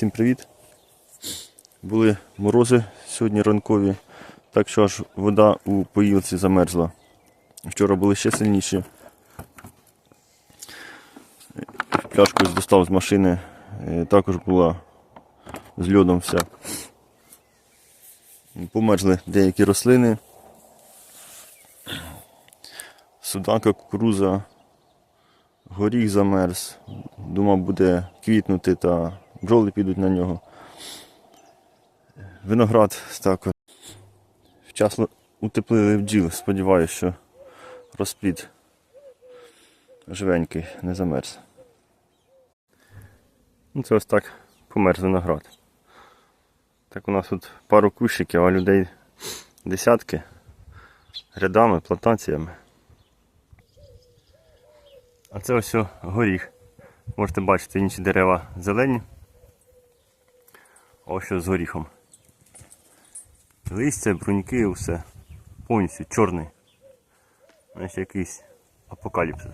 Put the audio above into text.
Всім привіт! Були морози сьогодні ранкові, так що аж вода у поїлці замерзла. Вчора були ще сильніші. Пляшку достав з машини, е, також була з льодом вся. Померзли деякі рослини. Судака, кукуруза, горіх замерз. Думав, буде квітнути та бджоли підуть на нього. Виноград також. Вчасно утеплили бджіл. Сподіваюся, що розплід живенький, не замерз. Ну, це ось так померз виноград. Так у нас тут пару кущиків, а людей десятки рядами, плантаціями. А це ось горіх. Можете бачити інші дерева зелені. Ось що з горіхом. Листя, бруньки, все. Повністю чорний. Значить якийсь апокаліпсис.